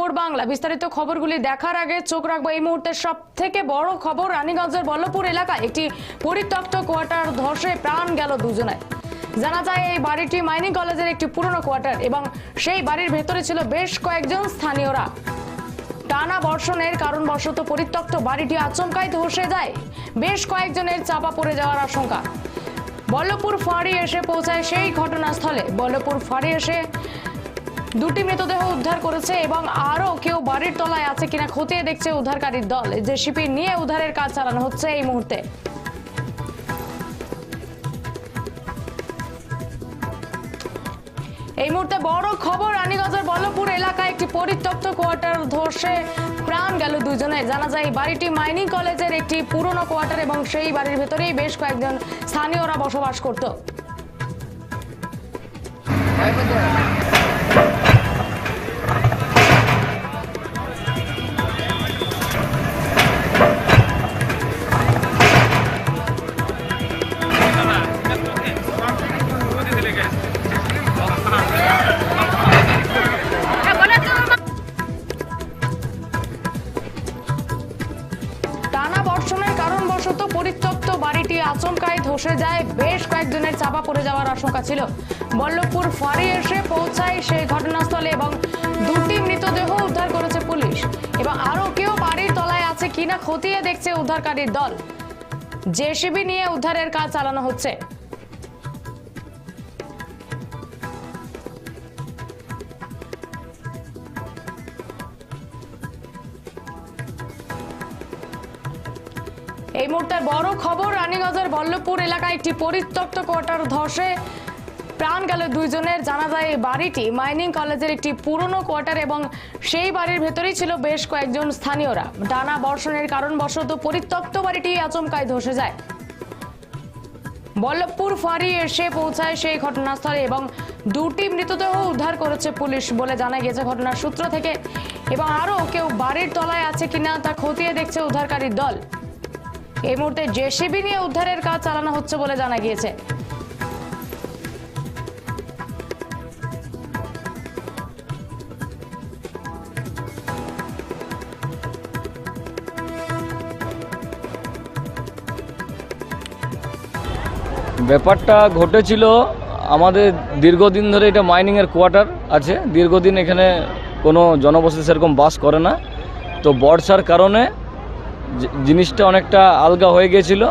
খবর বাংলা। বিস্তারিত খবরগুলি দেখার আগে চোখ রাখব এই মুহূর্তে সব থেকে বড় খবর রানীগঞ্জের বল্লভপুর এলাকায়। একটি পরিত্যক্ত কোয়ার্টার ধসে প্রাণ গেল দুজনের। জানা যায়, এই বাড়িটি মাইনিং কলেজের একটি পুরনো কোয়ার্টার এবং সেই বাড়ির ভেতরে ছিল বেশ কয়েকজন স্থানীয়রা। টানা বর্ষণের কারণবশত পরিত্যক্ত বাড়িটি আচমকাই ধসে যায়। বেশ কয়েকজনের চাপা পড়ে যাওয়ার আশঙ্কা। বল্লভপুর ফাঁড়ি এসে পৌঁছায় সেই ঘটনাস্থলে। বল্লভপুর ফাঁড়ি এসে দুটি মৃতদেহ উদ্ধার করেছে এবং আরও কেউ বাড়ির তলায় আছে কিনা খতিয়ে দেখছে উদ্ধারকারীর দল। জেসিপি নিয়ে উদ্ধারের কাজ চালানো হচ্ছে এই মুহূর্তে। এই মুহূর্তে বড় খবর, রানীগঞ্জের বল্লভপুর এলাকায় একটি পরিত্যক্ত কোয়ার্টার ধসে প্রাণ গেল দুজনে। জানা যায় বাড়িটি মাইনিং কলেজের একটি পুরনো কোয়ার্টার এবং সেই বাড়ির ভেতরেই বেশ কয়েকজন স্থানীয়রা বসবাস করত। আশঙ্কা ছিল। বল্লভপুর ফাঁড়ি এসে পৌঁছায় সেই ঘটনাস্থলে এবং দুটি মৃতদেহ উদ্ধার করেছে পুলিশ। এবং আরও কেউ বাড়ির তলায় আছে কিনা খতিয়ে দেখছে উদ্ধারকারীর দল। জেসিবি নিয়ে উদ্ধারের কাজ চালানো হচ্ছে। এই মুহূর্তের বড় খবর, রানীগঞ্জের বল্লভপুর এলাকায় একটি পরিত্যক্ত কোয়ার্টার ধসে প্রাণ গেল দুইজনের। জানা যায় এই বাড়িটি মাইনিং কলেজের একটি পুরনো কোয়ার্টার এবং সেই বাড়ির ভেতরেই ছিল বেশ কয়েকজন স্থানীয়রা। টানা বর্ষণের কারণবশত পরিত্যক্ত বাড়িটি আচমকায় ধসে যায়। বল্লভপুর ফাঁড়ি এসে পৌঁছায় সেই ঘটনাস্থলে এবং দুটি মৃতদেহ উদ্ধার করেছে পুলিশ বলে জানা গেছে ঘটনার সূত্র থেকে। এবং আরও কেউ বাড়ির তলায় আছে কিনা তা খতিয়ে দেখছে উদ্ধারকারীর দল। এই মুহূর্তে জেসিবি নিয়ে উদ্ধারের কাজ চালানো হচ্ছে বলে জানা গিয়েছে। ব্যাপারটা ঘটেছিল, আমাদের দীর্ঘদিন ধরে এটা মাইনিংয়ের কোয়ার্টার আছে। দীর্ঘদিন এখানে কোনো জনবসতি সেরকম বাস করে না। তো বর্ষার কারণে জিনিসটা অনেকটা আলগা হয়ে গিয়েছিল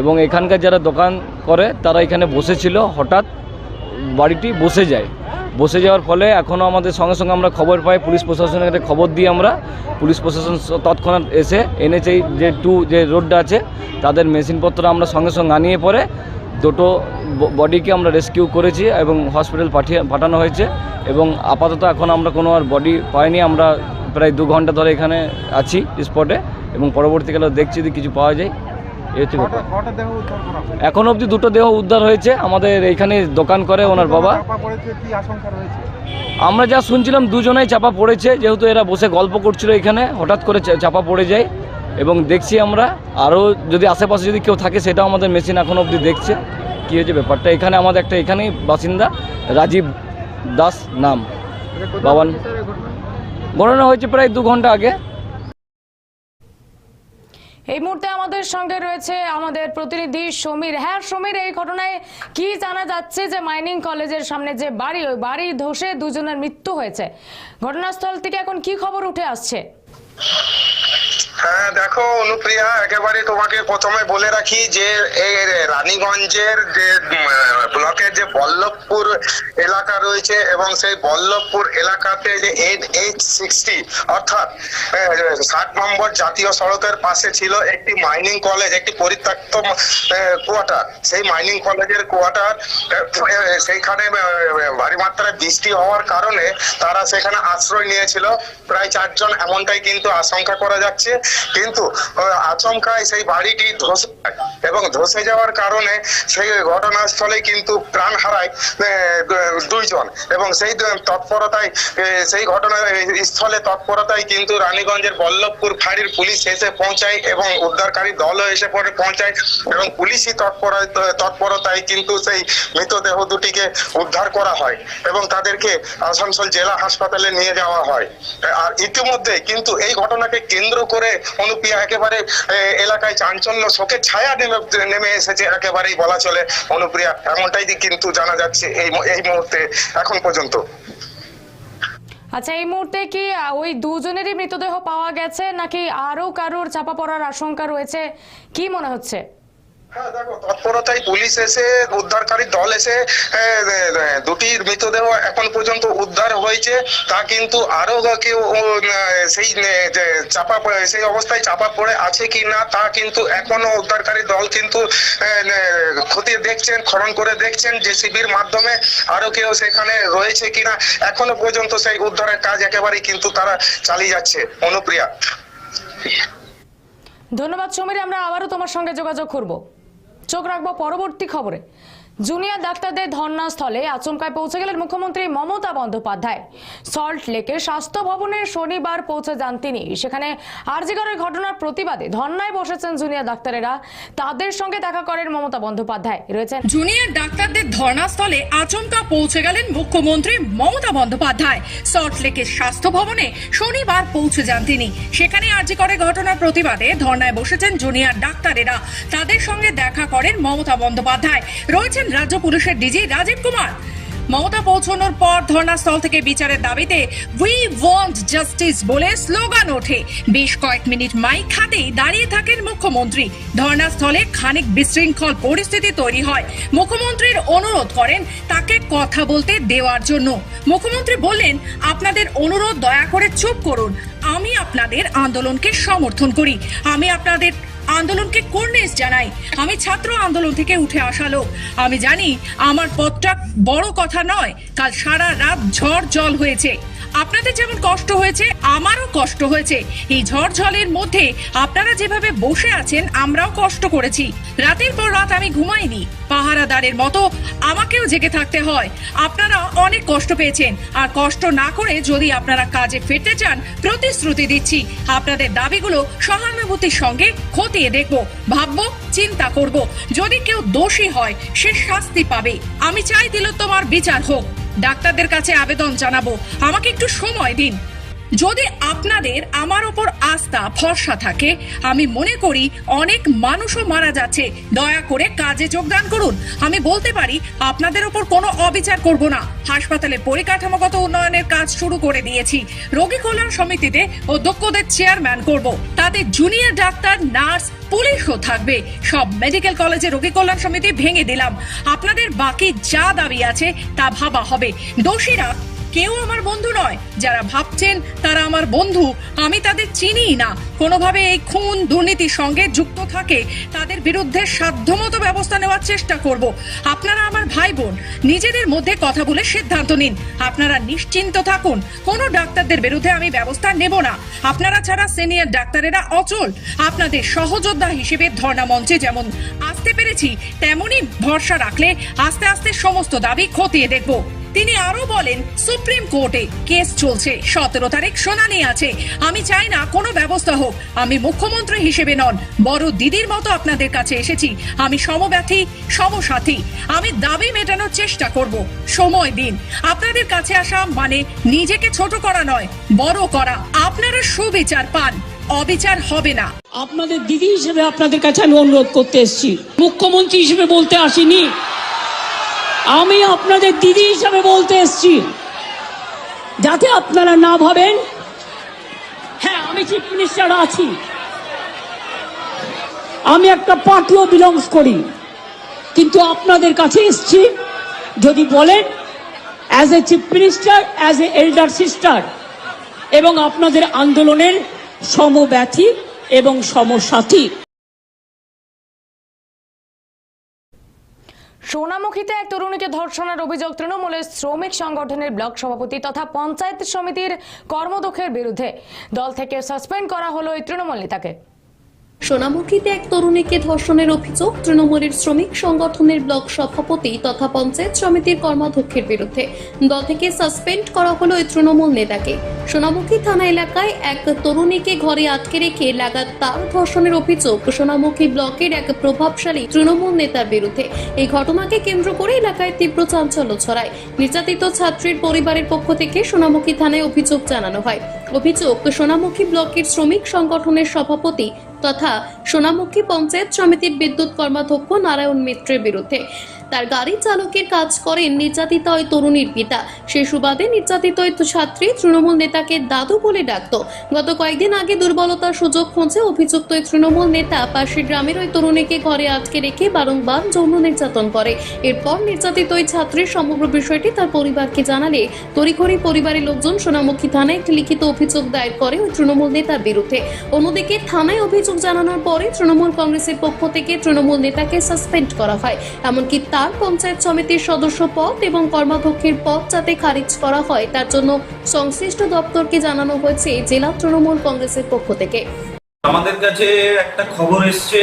এবং এখানকার যারা দোকান করে, তারা এখানে বসেছিল। হঠাৎ বাড়িটি বসে যায়। বসে যাওয়ার ফলে এখনও আমাদের সঙ্গে সঙ্গে আমরা খবর পাই, পুলিশ প্রশাসনের কাছে খবর দিই আমরা। পুলিশ প্রশাসন তৎক্ষণাৎ এসে এনএচআই যে টু যে রোডটা আছে, তাদের মেশিনপত্র আমরা সঙ্গে সঙ্গে আনিয়ে পরে দুটো বডিকে আমরা রেস্কিউ করেছি এবং হসপিটাল পাঠিয়ে পাঠানো হয়েছে এবং আপাতত এখন আমরা কোনো আর বডি পাইনি। আমরা প্রায় দু ঘণ্টা ধরে এখানে আছি স্পটে এবং পরবর্তীকালে দেখছি যদি কিছু পাওয়া যায়? এখন অবধি দুটো দেহ উদ্ধার হয়েছে। আমাদের এইখানে দোকান করে ওনার বাবা। আমরা যা শুনছিলাম দুজনেই চাপা পড়েছে যেহেতু এরা বসে গল্প করছিল এখানে হঠাৎ করে চাপা পড়ে যায়। এবং দেখছি আমরা আরও যদি আশেপাশে যদি কেউ থাকে সেটাও আমাদের মেশিন এখন অবধি দেখছে। কী হয়েছে ব্যাপারটা? এখানে আমাদের একটা এখানেই বাসিন্দা রাজীব দাস নাম। বাবান। ঘটনা হয়েছে প্রায় দু ঘণ্টা আগে। এই মুহূর্তে আমাদের সঙ্গে রয়েছে আমাদের প্রতিনিধি সমীর। হ্যাঁ সমীর এই ঘটনায় কি জানা যাচ্ছে যে মাইনিং কলেজের সামনে যে বাড়ি ওই বাড়ি ধসে দুজনের মৃত্যু হয়েছে? ঘটনাস্থল থেকে এখন কি খবর উঠে আসছে? হ্যাঁ দেখো অনুপ্রিয়া, একেবারে তোমাকে প্রথমে বলে রাখি যে এই রানীগঞ্জের যে ব্লকের যে বল্লভপুর এলাকা রয়েছে এবং সেই বল্লভপুর এলাকাতে যে এইট এইট সিক্সটি অর্থাৎ ষাট নম্বর জাতীয় সড়কের পাশে ছিল একটি মাইনিং কলেজ একটি পরিত্যক্ত কোয়ার্টার সেই মাইনিং কলেজের কোয়ার্টার সেইখানে ভারী মাত্রায় বৃষ্টি হওয়ার কারণে তারা সেখানে আশ্রয় নিয়েছিল। প্রায় চারজন এমনটাই কিন্তু আশঙ্কা করা যাচ্ছে। কিন্তু আচমকায় সেই বাড়িটি ধসে যায় এবং ধসে যাওয়ার কারণে সেই ঘটনাস্থলে কিন্তু প্রাণ হারায় দুইজন এবং সেই তৎপরতায় সেই ঘটনা স্থলে তৎপরতায় কিন্তু রানীগঞ্জের বল্লভপুর ফাঁড়ির পুলিশ এসে পৌঁছায় এবং উদ্ধারকারী দলও এসে পরে পৌঁছায় এবং পুলিশই তৎপর, তৎপরতায় কিন্তু সেই মৃতদেহ দুটিকে উদ্ধার করা হয় এবং তাদেরকে আসানসোল জেলা হাসপাতালে নিয়ে যাওয়া হয়। আর ইতিমধ্যে কিন্তু এই ঘটনাকে কেন্দ্র করে অনুপ্রিয়া একেবারে এলাকায় চাঞ্চল্য, শোকের ছায়া নেমে নেমে এসেছে একেবারেই বলা চলে। অনুপ্রিয়া, এমনটাই কিন্তু জানা যাচ্ছে এই এই মুহূর্তে, এখন পর্যন্ত। আচ্ছা এই মুহূর্তে কি ওই দুজনেরই মৃতদেহ পাওয়া গেছে? নাকি আরও কারোর চাপা পড়ার আশঙ্কা রয়েছে? কি মনে হচ্ছে? তৎপরতায় পুলিশ এসে, উদ্ধারকারী দল এসে দুটি মৃতদেহ এখন পর্যন্ত উদ্ধার হয়েছে। তা কিন্তু আরও কেউ সেই চাপা সেই অবস্থায় চাপা পড়ে আছে কি না, তা কিন্তু এখনও উদ্ধারকারী দল কিন্তু খতিয়ে দেখছেন, খনন করে দেখছেন জেসিবির মাধ্যমে আরও কেউ সেখানে রয়েছে কিনা এখনও পর্যন্ত সেই উদ্ধারের কাজ একেবারেই কিন্তু তারা চালিয়ে যাচ্ছে। অনুপ্রিয়া। ধন্যবাদ সমীর, আমরা আবারও তোমার সঙ্গে যোগাযোগ করব। চোখ রাখব পরবর্তী খবরে। জুনিয়র ডাক্তারদের ধর্নাস্থলে আচমকায় পৌঁছে গেলেন মুখ্যমন্ত্রী মমতা বন্দ্যোপাধ্যায়। সল্ট লেকে স্বাস্থ্য ভবনে শনিবার পৌঁছে যান তিনি। সেখানে আরজিগড়ের ঘটনার প্রতিবাদে ধর্নায় বসেছেন জুনিয়র ডাক্তারেরা। তাদের সঙ্গে দেখা করেন মমতা বন্দ্যোপাধ্যায়। রয়েছেন জুনিয়র ডাক্তারদের ধর্নাস্থলে আচমকা পৌঁছে গেলেন মুখ্যমন্ত্রী মমতা বন্দ্যোপাধ্যায়। সল্টলেকের স্বাস্থ্য ভবনে শনিবার পৌঁছে যান তিনি। সেখানে আর্জি করে ঘটনার প্রতিবাদে ধর্নায় বসেছেন জুনিয়র ডাক্তারেরা। তাদের সঙ্গে দেখা করেন মমতা বন্দ্যোপাধ্যায়। রয়েছেন রাজ্য পুলিশের ডিজি রাজীব কুমার। মমতা পৌঁছানোর পর ধর্নাস্থল থেকে বিচারের দাবিতে উই ওয়ান্ট জাস্টিস বলে স্লোগান ওঠে। বেশ কয়েক মিনিট মাইক হাতেই দাঁড়িয়ে থাকেন মুখ্যমন্ত্রী। ধর্নাস্থলে খানিক বিশৃঙ্খল পরিস্থিতি তৈরি হয়। মুখ্যমন্ত্রীর অনুরোধ করেন তাকে কথা বলতে দেওয়ার জন্য। মুখ্যমন্ত্রী বললেন, আপনাদের অনুরোধ দয়া করে চুপ করুন। আমি আপনাদের আন্দোলনকে সমর্থন করি। আমি আপনাদের আন্দোলনকে কর্নেস জানাই। আমি ছাত্র আন্দোলন থেকে উঠে আসা লোক। আমি জানি আমার পথটা বড় কথা নয়। কাল সারা রাত ঝড় জল হয়েছে। আপনাদের যেমন কষ্ট হয়েছে, আমারও কষ্ট হয়েছে। এই ঝড় জলের মধ্যে আপনারা যেভাবে বসে আছেন, আমরাও কষ্ট করেছি। রাতের পর রাত আমি ঘুমাইনি। পাহারাদারের মতো আমাকেও জেগে থাকতে হয়। আপনারা অনেক কষ্ট পেয়েছেন। আর কষ্ট না করে যদি আপনারা কাজে ফিরতে চান, প্রতিশ্রুতি দিচ্ছি। আপনাদের দাবিগুলো সহানুভূতির সঙ্গে খতিয়ে দেখব, ভাবব, চিন্তা করব। যদি কেউ দোষী হয়, সে শাস্তি পাবে। আমি চাই দিল তোমার বিচার হোক। ডাক্তারদের কাছে আবেদন জানাব। আমাকে একটু সময় দিন। যদি আপনাদের আমার ওপর আস্থা, ভরসা থাকে, আমি মনে করি অনেক মানুষও মারা যাচ্ছে। দয়া করে কাজে যোগদান করুন। আমি বলতে পারি, আপনাদের ওপর কোনো অবিচার করব না। হাসপাতালের পরিকাঠামোগত উন্নয়নের কাজ শুরু করে দিয়েছি। রোগী কল্যাণ সমিতিতে অধ্যক্ষদের চেয়ারম্যান করব। তাতে জুনিয়র ডাক্তার, নার্স, পুলিশও থাকবে। সব মেডিকেল কলেজে রোগী কল্যাণ সমিতি ভেঙে দিলাম। আপনাদের বাকি যা দাবি আছে, তা ভাবা হবে। দোষীরা কেউ আমার বন্ধু নয়। যারা ভাবছেন তারা আমার বন্ধু, আমি তাদের চিনি না। কোনোভাবে এই খুন দুর্নীতির সঙ্গে যুক্ত থাকে, তাদের বিরুদ্ধে সাধ্যমতো ব্যবস্থা নেওয়ার চেষ্টা করব। আপনারা আমার ভাই বোন নিজেদের মধ্যে কথা বলে সিদ্ধান্ত নিন। আপনারা নিশ্চিন্ত থাকুন, কোনো ডাক্তারদের বিরুদ্ধে আমি ব্যবস্থা নেব না। আপনারা ছাড়া সিনিয়র ডাক্তারেরা অচল। আপনাদের সহযোদ্ধা হিসেবে ধর্ণা মঞ্চে যেমন আসতে পেরেছি, তেমনই ভরসা রাখলে আস্তে আস্তে সমস্ত দাবি খতিয়ে দেখব। তিনি আরও বলেন, সুপ্রিম কোর্টে কেস চলছে, সতেরো তারিখ শুনানি আছে। আমি চাই না কোনো ব্যবস্থা হোক। আমি মুখ্যমন্ত্রী হিসেবে নন, বড় দিদির মতো আপনাদের কাছে এসেছি। আমি সমব্যথী, সমসাথী। আমি দাবি মেটানোর চেষ্টা করব। সময় দিন। আপনাদের কাছে আসা মানে নিজেকে ছোট করা নয়, বড় করা। আপনারা সুবিচার পান, অবিচার হবে না। আপনাদের দিদি হিসেবে আপনাদের কাছে আমি অনুরোধ করতে এসেছি। মুখ্যমন্ত্রী হিসেবে বলতে আসিনি। আমি আপনাদের দিদি হিসাবে বলতে এসছি। যাতে আপনারা না ভাবেন হ্যাঁ আমি চিফ মিনিস্টার আছি। আমি একটা পার্টিও বিলংস করি। কিন্তু আপনাদের কাছে এসছি যদি বলেন as a chief minister as a elder sister এবং আপনাদের আন্দোলনের সমব্যথী এবং সমসাথী। সোনামুখীতে এক তরুণীকে ধর্ষণের অভিযোগ তৃণমূলের শ্রমিক সংগঠনের ব্লক সভাপতি তথা পঞ্চায়েত সমিতির কর্মদক্ষের বিরুদ্ধে। দল থেকে সাসপেন্ড করা হলো এই তৃণমূল নেতাকে। সোনামুখীতে এক তরুণীকে ধর্ষণের অভিযোগ। তৃণমূলের শ্রমিক সংগঠনের ব্লক সভাপতি তথা পঞ্চায়েত সমিতির কর্মাধ্যক্ষের বিরুদ্ধে। দল থেকে সাসপেন্ড করা হলো এই তৃণমূল নেতাকে। সোনামুখী থানা এলাকায় এক তরুণীকে ঘরে আটকে রেখে লাগাতার ধর্ষণের অভিযোগ সোনামুখী ব্লকের এক প্রভাবশালী তৃণমূল নেতার বিরুদ্ধে। এই ঘটনাকে কেন্দ্র করে এলাকায় তীব্র চাঞ্চল্য ছড়ায়। নির্যাতিত ছাত্রীর পরিবারের পক্ষ থেকে সোনামুখী থানায় অভিযোগ জানানো হয়। অভিযোগ, সোনামুখী ব্লকের শ্রমিক সংগঠনের সভাপতি তথা সোনামুখী পঞ্চায়েত সমিতির বিদ্যুৎ কর্মাধ্যক্ষ নারায়ণ মিত্রের বিরুদ্ধে। তার গাড়ি চালকের কাজ করেন নির্যাতিতা ওই তরুণীর পিতা। সে সুবাদে নির্যাতিত ওই ছাত্রী তৃণমূল নেতাকে দাদু বলে ডাকত। গত কয়েকদিন আগে দুর্বলতার সুযোগ খুঁজে অভিযুক্ত ওই তৃণমূল নেতা পাশের গ্রামের ওই তরুণীকে ঘরে আটকে রেখে বারংবার যৌন নির্যাতন করে। এরপর নির্যাতিত ওই ছাত্রীর সমগ্র বিষয়টি তার পরিবারকে জানালে। তড়িঘড়ি পরিবারের লোকজন সোনামুখী থানায় একটি লিখিত অভিযোগ দায়ের করে ওই তৃণমূল নেতার বিরুদ্ধে। অন্যদিকে থানায় অভিযোগ জানানোর পরে তৃণমূল কংগ্রেসের পক্ষ থেকে তৃণমূল নেতাকে সাসপেন্ড করা হয়। এমনকি তার পঞ্চায়েত সমিতির সদস্য পদ এবং কর্মাধ্যক্ষের পদ যাতে খারিজ করা হয়, তার জন্য সংশ্লিষ্ট দপ্তরকে জানানো হয়েছে জেলা তৃণমূল কংগ্রেসের পক্ষ থেকে। আমাদের কাছে একটা খবর এসছে,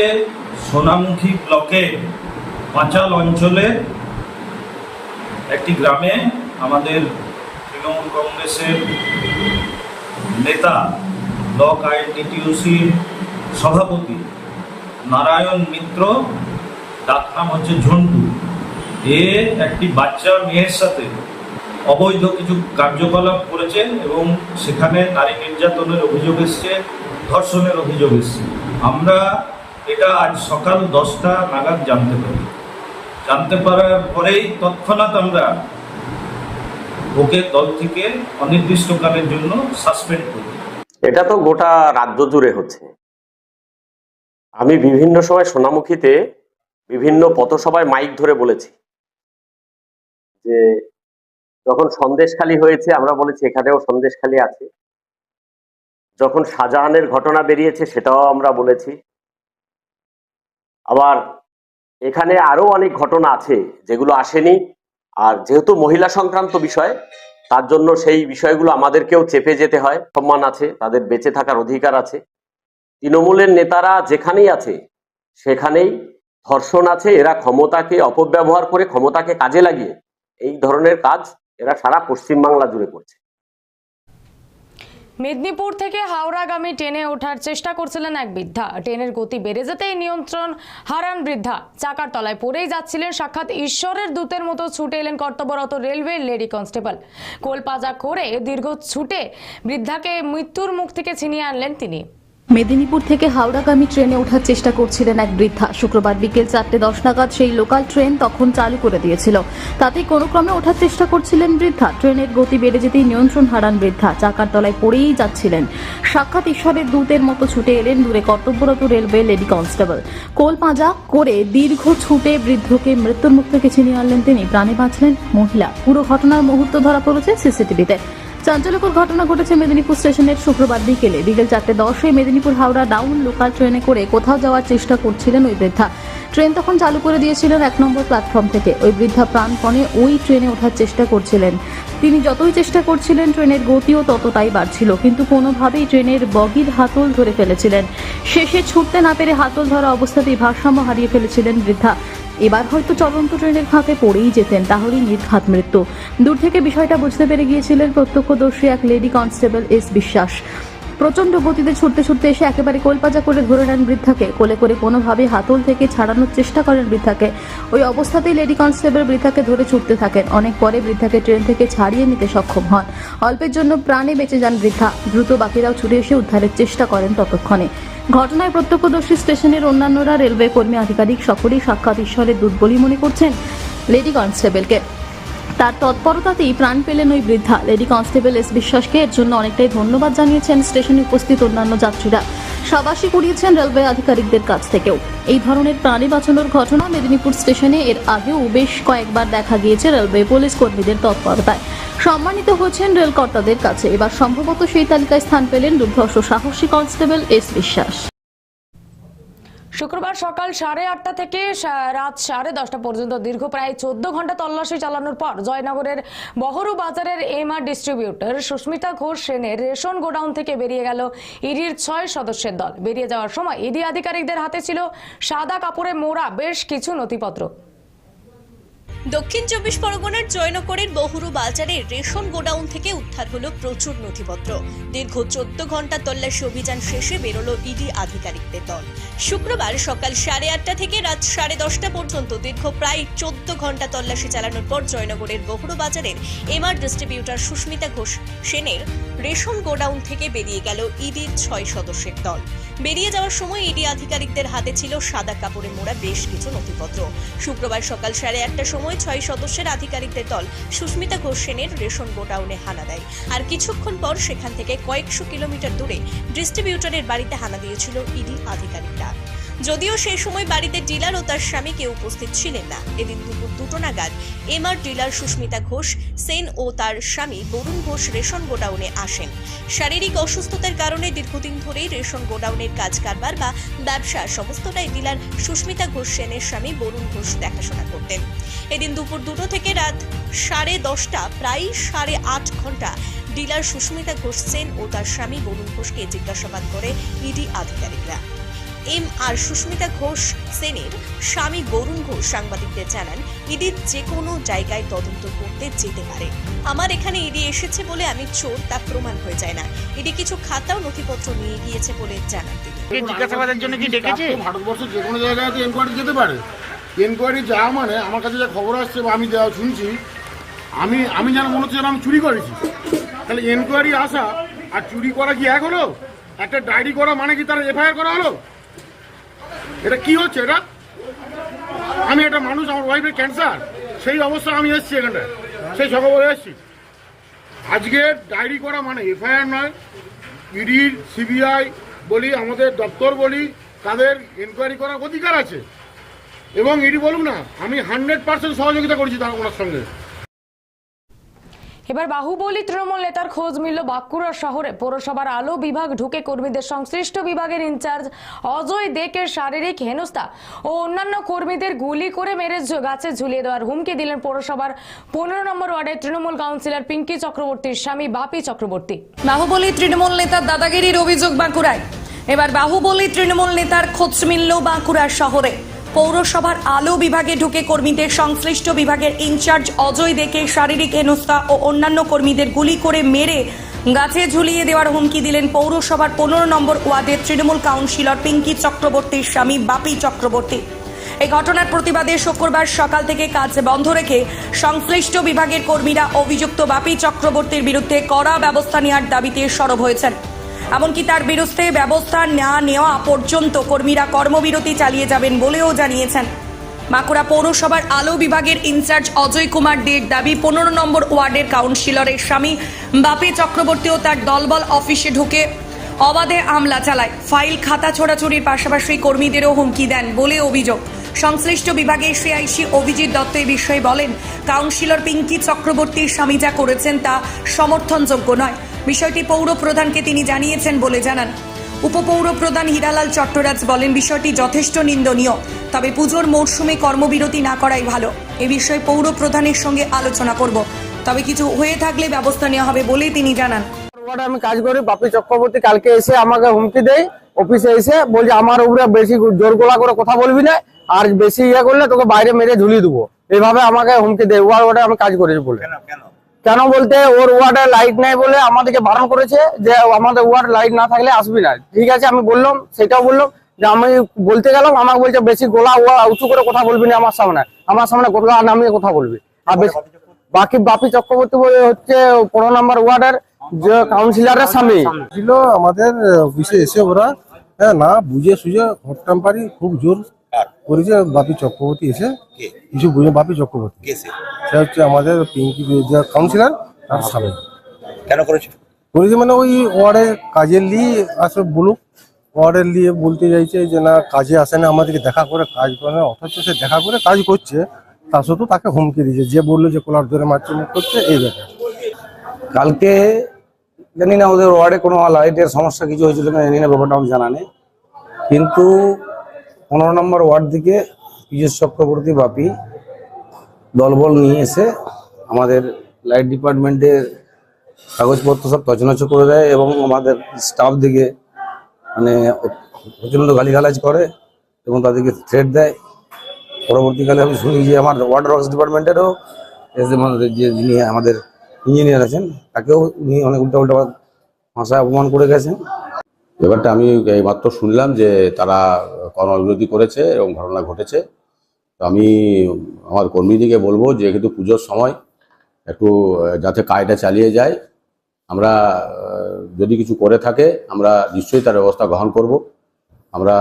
সোনামুখী ব্লকে পাঁচাল অঞ্চলে একটি গ্রামে আমাদের তৃণমূল কংগ্রেসের নেতা, ব্লক আইএনটিটিউসির সভাপতি নারায়ণ মিত্র তার নাম হচ্ছে ঝন্টু। এ একটি বাচ্চা মেয়ের সাথে অবৈধ কিছু কার্যকলাপ করেছে এবং সেখানে নারী নির্যাতনের অভিযোগ এসছে, ধর্ষণের অভিযোগ এসছে। আমরা এটা আজ সকাল দশটা নাগাদ জানতে পারি। জানতে পারার পরেই তৎক্ষণাৎ আমরা ওকে দল থেকে অনির্দিষ্টকালের জন্য সাসপেন্ড করি। এটা তো গোটা রাজ্য জুড়ে হচ্ছে। আমি বিভিন্ন সময় সোনামুখীতে বিভিন্ন পথসভায় মাইক ধরে বলেছি। যে যখন সন্দেশখালি হয়েছে, আমরা বলেছি এখানেও সন্দেশখালি আছে। যখন শাহজাহানের ঘটনা বেরিয়েছে, সেটাও আমরা বলেছি। আবার এখানে আরও অনেক ঘটনা আছে, যেগুলো আসেনি। আর যেহেতু মহিলা সংক্রান্ত বিষয়, তার জন্য সেই বিষয়গুলো আমাদেরকেও চেপে যেতে হয়। সম্মান আছে, তাদের বেঁচে থাকার অধিকার আছে। তৃণমূলের নেতারা যেখানেই আছে, সেখানেই ধর্ষণ আছে। এরা ক্ষমতাকে, অপব্যবহার করে ক্ষমতাকে কাজে লাগিয়ে এই ধরনের কাজ এরা সারা পশ্চিমবাংলা জুড়ে করছে। মেদিনীপুর থেকে হাওড়াগামী ট্রেনে ওঠার চেষ্টা করছিলেন এক বৃদ্ধা। ট্রেনের গতি বেড়ে যেতেই নিয়ন্ত্রণ হারান বৃদ্ধা। চাকার তলায় পড়েই যাচ্ছিলেন সাক্ষাৎ ঈশ্বরের দূতের মতো ছুটে এলেন কর্তব্যরত রেলওয়ে লেডি কনস্টেবল। কোলপাজা করে দীর্ঘ ছুটে বৃদ্ধাকে মৃত্যুর মুখ থেকে ছিনিয়ে আনলেন তিনি। মেদিনীপুর থেকে হাওড়াগামী ট্রেনে ওঠার চেষ্টা করছিলেন এক বৃদ্ধা। শুক্রবার বিকেল চারটে দশ নাগাদ সেই লোকাল ট্রেন তখন চালু করে দিয়েছিল। তাতে কোনো ক্রমে ওঠার চেষ্টা করছিলেন বৃদ্ধা। ট্রেনের গতি বেড়ে যেতেই নিয়ন্ত্রণ হারান বৃদ্ধা। চাকার তলায় পড়েই যাচ্ছিলেন। সাক্ষাৎ ঈশ্বরের দূতের মতো ছুটে এলেন দূরে কর্তব্যরত রেলওয়ে লেডি কনস্টেবল। কোল পাঁজা করে দীর্ঘ ছুটে বৃদ্ধকে মৃত্যুর মুখ থেকে ছিনিয়ে আনলেন তিনি। প্রাণে বাঁচলেন মহিলা। পুরো ঘটনার মুহূর্ত ধরা পড়েছে সিসিটিভিতে। চাঞ্চল্যকর ঘটনা ঘটেছে মেদিনীপুর স্টেশনের শুক্রবার বিকেলে। বিকেল চারটে দশে মেদিনীপুর হাওড়া ডাউন লোকাল ট্রেনে করে কোথাও যাওয়ার চেষ্টা করছিলেন ওই বৃদ্ধা। ট্রেন তখন চালু করে দিয়েছিলেন এক নম্বর প্ল্যাটফর্ম থেকে। ওই বৃদ্ধা প্রাণপণে ওই ট্রেনে ওঠার চেষ্টা করছিলেন। তিনি যতই চেষ্টা করছিলেন ট্রেনের গতিও ততটাই বাড়ছিল, কিন্তু কোনোভাবেই ট্রেনের বগির হাতল ধরে ফেলেছিলেন। শেষে ছুটতে না পেরে হাতল ধরা অবস্থাতেই ভারসাম্য হারিয়ে ফেলেছিলেন বৃদ্ধা। এবার হয়তো চলন্ত ট্রেনের ফাঁকে পড়েই যেতেন, তাহলেই নির্ঘাত মৃত্যু। দূর থেকে বিষয়টা বুঝতে পেরে গিয়েছিলেন প্রত্যক্ষদর্শী এক লেডি কনস্টেবল এস বিশ্বাস। প্রচণ্ড গতিতে ছুটতে ছুটতে এসে একেবারে কোলপাজা করে ধরে নেন বৃদ্ধাকে। কোলে করে কোনোভাবে হাতল থেকে ছাড়ানোর চেষ্টা করেন বৃদ্ধাকে। ওই অবস্থাতেই লেডি কনস্টেবল বৃদ্ধাকে ধরে ছুটতে থাকেন। অনেক পরে বৃদ্ধাকে ট্রেন থেকে ছাড়িয়ে নিতে সক্ষম হন। অল্পের জন্য প্রাণে বেঁচে যান বৃদ্ধা। দ্রুত বাকিরাও ছুটে এসে উদ্ধারের চেষ্টা করেন ততক্ষণে। ঘটনায় প্রত্যক্ষদর্শী স্টেশনের অন্যান্যরা রেলওয়ে কর্মী আধিকারিক সকলেই সাক্ষাৎ ঈশ্বরের বলি মনে করছেন লেডি কনস্টেবলকে। তার তৎপরতাতেই প্রাণ পেলেন ওই বৃদ্ধা। লেডি কনস্টেবল এস বিশ্বাসকে এর জন্য অনেকটাই ধন্যবাদ জানিয়েছেন স্টেশনে উপস্থিত অন্যান্য যাত্রীরা। সাবাসী কুড়িয়েছেন রেলওয়ে আধিকারিকদের কাছ থেকেও। এই ধরনের প্রাণী বাঁচানোর ঘটনা মেদিনীপুর স্টেশনে এর আগেও বেশ কয়েকবার দেখা গিয়েছে রেলওয়ে পুলিশ কর্মীদের তৎপরতায়। সম্মানিত হয়েছেন রেল কর্তাদের কাছে। এবার সম্ভবত সেই তালিকায় স্থান পেলেন দুর্ধর্ষ সাহসী কনস্টেবল এস বিশ্বাস। শুক্রবার সকাল সাড়ে আটটা থেকে রাত সাড়ে দশটা পর্যন্ত দীর্ঘ প্রায় চোদ্দ ঘণ্টা তল্লাশি চালানোর পর জয়নগরের বহরু বাজারের এমআর ডিস্ট্রিবিউটর সুস্মিতা ঘোষ সেনের রেশন গোডাউন থেকে বেরিয়ে গেল ইডির ছয় সদস্যের দল। বেরিয়ে যাওয়ার সময় ইডি আধিকারিকদের হাতে ছিল সাদা কাপড়ে মোড়া বেশ কিছু নথিপত্র। দক্ষিণ চব্বিশ পরগনার জয়নগরের বহুরু বাজারের রেশন গোডাউন থেকে উদ্ধার হলো প্রচুর নথিপত্র। দীর্ঘ চোদ্দ ঘণ্টা তল্লাশি অভিযান শেষে বেরোলো ইডি আধিকারিকদের দল। শুক্রবার সকাল সাড়ে আটটা থেকে রাত সাড়ে দশটা পর্যন্ত দীর্ঘ প্রায় চোদ্দ ঘণ্টা তল্লাশি চালানোর পর জয়নগরের বহুরু বাজারের এমআর ডিস্ট্রিবিউটর সুস্মিতা ঘোষ সেনের রেশন গোডাউন থেকে বেরিয়ে গেল ইডির ছয় সদস্যের দল। বেরিয়ে যাওয়ার সময় ইডি আধিকারিকদের হাতে ছিল সাদা কাপড়ে মোড়া বেশ কিছু নথিপত্র। শুক্রবার সকাল সাড়ে একটার সময় ছয় সদস্যের আধিকারিকদের দল সুস্মিতা ঘোষ সেনের রেশন গোডাউনে হানা দেয়। আর কিছুক্ষণ পর সেখান থেকে কয়েকশো কিলোমিটার দূরে ডিস্ট্রিবিউটরের বাড়িতে হানা দিয়েছিল ইডি আধিকারিকরা। যদিও সেই সময় বাড়িতে ডিলার ও তার স্বামী কেউ উপস্থিত ছিলেন না। এদিন দুপুর দুটো নাগাদ এমআর ডিলার সুস্মিতা ঘোষ, সেন ও তার স্বামী বরুণ ঘোষ রেশন গোডাউনে আসেন। শারীরিক অসুস্থতার কারণে দীর্ঘদিন ধরেই রেশন গোডাউনের কাজ কারবার বা ব্যবসা সমস্তটাই ডিলার সুস্মিতা ঘোষ, সেনের স্বামী বরুণ ঘোষ দেখাশোনা করতেন। এদিন দুপুর দুটো থেকে রাত সাড়ে দশটা, প্রায় সাড়ে আট ঘণ্টা ডিলার সুস্মিতা ঘোষ, সেন ও তার স্বামী বরুণ ঘোষকে জিজ্ঞাসাবাদ করে ইডি আধিকারিকরা। এম আর সুস্মিতা ঘোষ সেনের স্বামী বরুণ ঘোষ সাংবাদিকদের জানান ইডি যে কোনো জায়গায় তদন্ত করতে যেতে পারে। আমার এখানে ইডি এসেছে বলে আমি চোর তা প্রমাণ হয়ে যায় না। ইডি কিছু খাতা ও নথিপত্র নিয়ে গিয়েছে বলে জানান তিনি। জিজ্ঞাসাবাদের জন্য কি ডেকেছে? ভারতবর্ষের যে কোনো জায়গায় তো এনকোয়ারি যেতে পারে। এনকোয়ারি যাওয়া মানে আমার কাছে যা খবর আসছে বা আমি যা শুনছি আমি আমি যেন মনে হচ্ছে যেন আমি চুরি করেছি। তাহলে এনকোয়ারি আসা আর চুরি করা কি এক হলো? একটা ডায়েরি করা মানে কি তার এফআইআর করা হলো? এটা কি হচ্ছে এটা? আমি একটা মানুষ, আমার ওয়াইফের ক্যান্সার সেই অবস্থা আমি এসেছি এখানটায় সেই সকালে এসেছি। আজকে ডায়েরি করা মানে এফআইআর নয়। ইডির সিবিআই বলি, আমাদের দপ্তর বলি, তাদের এনকোয়ারি করার অধিকার আছে। এবং ইডি বলুক না, আমি হান্ড্রেড পার্সেন্ট সহযোগিতা করেছি তার ওনার সঙ্গে। এবার বাহুবলী তৃণমূল নেতার খোঁজ মিলল বাঁকুড়া শহরে। পৌরসভার আলো বিভাগ ঢুকে কর্মীদের সংশ্লিষ্ট বিভাগের ইনচার্জ অজয় দেকের শারীরিক হেনস্থা ও অন্যান্য কর্মীদের গুলি করে মেরে গাছে ঝুলিয়ে দেওয়ার হুমকি দিলেন পৌরসভার পনেরো নম্বর ওয়ার্ডের তৃণমূল কাউন্সিলর পিঙ্কি চক্রবর্তীর স্বামী বাপি চক্রবর্তী। বাহুবলী তৃণমূল নেতার দাদাগিরির অভিযোগ বাঁকুড়ায়। এবার বাহুবলী তৃণমূল নেতার খোঁজ মিলল বাঁকুড়া শহরে। পৌরসভার আলো বিভাগে ঢুকে কর্মীদের সংশ্লিষ্ট বিভাগের ইনচার্জ অজয় দেকে শারীরিক হেনস্থা ও অন্যান্য কর্মীদের গুলি করে মেরে গাছে ঝুলিয়ে দেওয়ার হুমকি দিলেন পৌরসভার পনেরো নম্বর ওয়ার্ডের তৃণমূল কাউন্সিলর পিঙ্কি চক্রবর্তীর স্বামী বাপি চক্রবর্তী। এই ঘটনার প্রতিবাদে শুক্রবার সকাল থেকে কাজ বন্ধ রেখে সংশ্লিষ্ট বিভাগের কর্মীরা অভিযুক্ত বাপি চক্রবর্তীর বিরুদ্ধে কড়া ব্যবস্থা নেওয়ার দাবিতে সরব হয়েছেন। এমনকি তার বিরুদ্ধে ব্যবস্থা না নেওয়া পর্যন্ত কর্মীরা কর্মবিরতি চালিয়ে যাবেন বলেও জানিয়েছেন। বাঁকুড়া পৌরসভার আলো বিভাগের ইনচার্জ অজয় কুমার দের দাবি, পনেরো নম্বর ওয়ার্ডের কাউন্সিলরের স্বামী বাপি চক্রবর্তী ও তার দলবল অফিসে ঢুকে অবাধে আমলা চালায়। ফাইল খাতা ছোড়াছুড়ির পাশাপাশি কর্মীদেরও হুমকি দেন বলে অভিযোগ। সংশ্লিষ্ট বিভাগের সিআইসি অভিজিৎ দত্ত এই বিষয়ে বলেন, কাউন্সিলর পিঙ্কি চক্রবর্তীর স্বামী যা করেছেন তা সমর্থনযোগ্য নয়। বিষয়টি পৌর প্রধানকে তিনি জানিয়েছেন বলে জানান। উপপৌর প্রধান হীরালাল চট্টরাজ বলেন, বিষয়টি যথেষ্ট নিন্দনীয়, তবে পুজোর মরশুমে কর্মবিরতি না করাই ভালো। এ বিষয়ে পৌর প্রধানের সঙ্গে আলোচনা করব। তবে কিছু হয়ে থাকলে ব্যবস্থা নেওয়া হবে বলে তিনি জানান। আমি কাজ করি, বাপি চক্রবর্তী কালকে এসে আমাকে হুমকি দেয়, অফিসে এসে বলছে, আমার উপরে বেশি জোর গোলা করে কথা বলবি না আর বেশি ইয়ে করলে তোকে বাইরে মেরে ঝুলিয়ে দেবো। এইভাবে আমাকে হুমকি দেয় ওয়ার্ড ওয়ার্ডে আমি কাজ করেছি বলে। কেন বলতে ওর ওয়ার্ডে লাইট নাই বলে আমাদেরকে বারণ করেছে যে আমাদের ওয়ার্ড লাইট না থাকলে আসবি না। ঠিক আছে আমি বললাম সেটাও বললাম যে আমি বলতে গেলাম আমাকে বলছে বেশি গোলা ওয়া- উঁচু করে কথা বলবি না আমার সামনে। আমার সামনে গোলা নামিয়ে কথা বলবি। আর বেশি বাকি বাপি চক্রবর্তী বলে হচ্ছে পনেরো নম্বর ওয়ার্ডের যে কাউন্সিলরের স্বামী। ছিল আমাদের অফিসে এসে ওরা হ্যাঁ না বুঝে সুঝে টেম্পারি খুব জোর করেছে বাপি চক্রবর্তী এসে কিছু বুঝে বাপি চক্রবর্তী। সে? হচ্ছে আমাদের পিঙ্কি যে কাউন্সিলর তার স্বামী। কেন করেছে করেছে মানে ওই ওয়ার্ডে কাজের নিয়ে আসলে বলুক। ওয়ার্ডের নিয়ে বলতে চাইছে যে না কাজে আসে না আমাদেরকে দেখা করে কাজ করে না অথচ সে দেখা করে কাজ করছে। তা সত্ত্বেও তাকে হুমকি দিয়েছে। যে বলল যে কোলার ধরে মারছে মুখ করছে এই ব্যাপার। কালকে জানি না ওদের ওয়ার্ডে কোনো লাইটের সমস্যা কিছু হয়েছিল জানি না ব্যাপারটা আমার জানা নেই। কিন্তু পনেরো নম্বর ওয়ার্ড থেকে পীযুষ চক্রবর্তী বাপি দলবল নিয়ে এসে আমাদের লাইট ডিপার্টমেন্টের কাগজপত্র সব তছনছ করে দেয় এবং আমাদের স্টাফ দিকে মানে প্রচণ্ড গালিগালাজ করে এবং তাদেরকে থ্রেট দেয়। পরবর্তীকালে আমি শুনি যে আমার ওয়াটার ওয়ার্কস ডিপার্টমেন্টেরও যে যিনি আমাদের ইঞ্জিনিয়ার আছেন, তাকেও উনি অনেক উল্টা উল্টা ভাষায় অপমান করে গেছেন। ব্যাপারটা আমি এইমাত্র শুনলাম যে তারা কর্মবিরতি করেছে এবং ঘটনা ঘটেছে। তো আমি আমার কর্মীদিকে বলব যেহেতু পুজোর সময় একটু, যাতে কাজটা চালিয়ে যায়, আমরা, যদি কিছু করে থাকে, আমরা নিশ্চয়ই তার ব্যবস্থা গ্রহণ করব। আমরা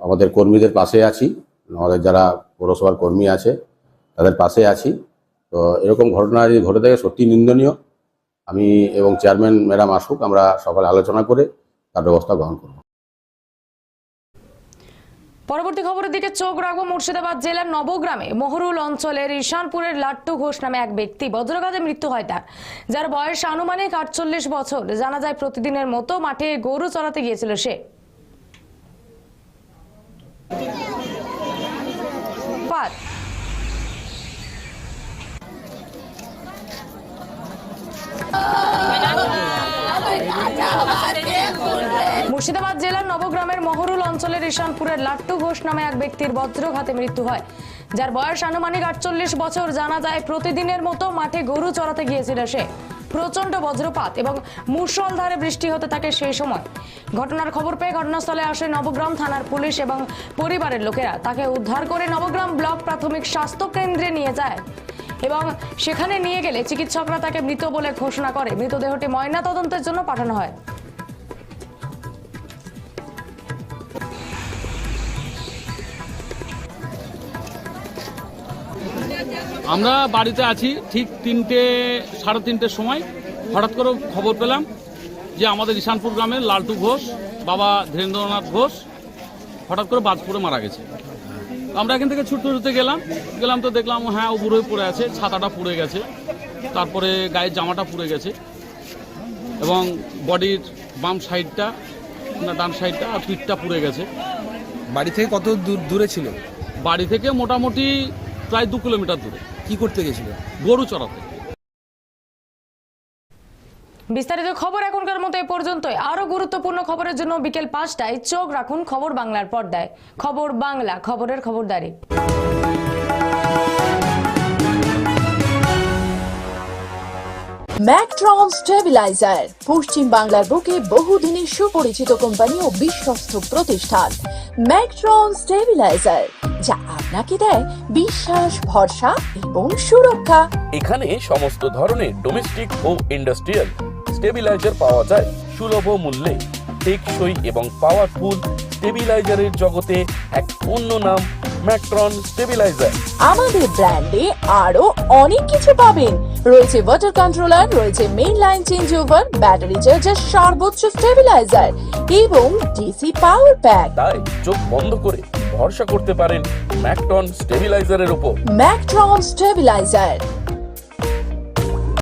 আমাদের কর্মীদের পাশে আছি। আমাদের যারা পৌরসভার কর্মী আছে, তাদের পাশে আছি। তো এরকম ঘটনা যদি ঘটে থাকে সত্যি নিন্দনীয়। আমি এবং চেয়ারম্যান, ম্যাডাম আসুক, আমরা সকালে আলোচনা করে তার ব্যবস্থা গ্রহণ করব। পরবর্তী খবরের দিকে চোখ রাখব মুর্শিদাবাদ জেলার নবগ্রামে। মহরুল অঞ্চলের ঈশানপুরের লাট্টু ঘোষ নামে এক ব্যক্তি বজ্রঘাতে মৃত্যু হয় তার। যার বয়স আনুমানিক আটচল্লিশ বছর। জানা যায় প্রতিদিনের মতো মাঠে গরু চড়াতে গিয়েছিল সে। পাত মুর্শিদাবাদ জেলার নবগ্রামের মহরুল অঞ্চলের ঈশানপুরের লাট্টু ঘোষ নামে এক ব্যক্তির বজ্রঘাতে মৃত্যু হয়। যার বয়স আনুমানিক আটচল্লিশ বছর, জানা যায় প্রতিদিনের মতো মাঠে গরু চড়াতে গিয়েছিল সে। প্রচণ্ড বজ্রপাত এবং মুষলধারে বৃষ্টি হতে থাকে সেই সময়। ঘটনার খবর পেয়ে ঘটনাস্থলে আসে নবগ্রাম থানার পুলিশ এবং পরিবারের লোকেরা। তাকে উদ্ধার করে নবগ্রাম ব্লক প্রাথমিক স্বাস্থ্য কেন্দ্রে নিয়ে যায় এবং সেখানে নিয়ে গেলে চিকিৎসকরা তাকে মৃত বলে ঘোষণা করে। মৃতদেহটি ময়না তদন্তের জন্য পাঠানো হয়। আমরা বাড়িতে আছি ঠিক তিনটে সাড়ে তিনটের সময়। হঠাৎ করে খবর পেলাম যে আমাদের ঈশানপুর গ্রামের লালটু ঘোষ বাবা ধীরেন্দ্রনাথ ঘোষ হঠাৎ করে বাজ পড়ে মারা গেছে। আমরা এখান থেকে ছুটতে ছুটতে গেলাম। গেলাম তো দেখলাম হ্যাঁ ও বুড়োই পড়ে আছে ছাতাটা পুড়ে গেছে তারপরে গায়ের জামাটা পুড়ে গেছে এবং বডির বাম সাইডটা না ডান সাইডটা আর পিঠটা পুড়ে গেছে। বাড়ি থেকে কত দূর দূরে ছিল? বাড়ি থেকে মোটামুটি প্রায় দু কিলোমিটার দূরে। কি করতে গেছিল? গরু চড়াতে। বিস্তারিত খবর এখনকার মতো এ পর্যন্তই। আরও গুরুত্বপূর্ণ খবরের জন্য বিকেল পাঁচটায় চোখ রাখুন খবর বাংলার পর্দায়। খবর বাংলা খবরের খবরদারি। ম্যাকট্রন স্টেবিলাইজার পশ্চিম বাংলার বুকে বহুদিনের সুপরিচিত কোম্পানি ও বিশ্বস্ত প্রতিষ্ঠান। ম্যাকট্রন স্টেবিলাইজার যা আপনাকে দেয় বিশ্বাস ভরসা এবং সুরক্ষা। এখানে সমস্ত ধরনের ডোমেস্টিক ও ইন্ডাস্ট্রিয়াল স্টেবিলাইজার পাওয়া যায় সুলভ মূল্যে টেকসই এবং পাওয়ারফুল স্টেবিলাইজারের জগতে এক অন্য নাম ম্যাট্রন স্টেবিলাইজার আমাদের ব্র্যান্ডে আরও অনেক কিছু পাবেন। রয়েছে ওয়াটার কন্ট্রোলার রয়েছে main line change over battery charger সর্বোচ্চ স্টেবিলাইজার এবং ডিসি পাওয়ার প্যাক তাই চোখ বন্ধ করে ভরসা করতে পারেন ম্যাকটন স্টেবিলাইজারের উপর। Mactron stabiliser.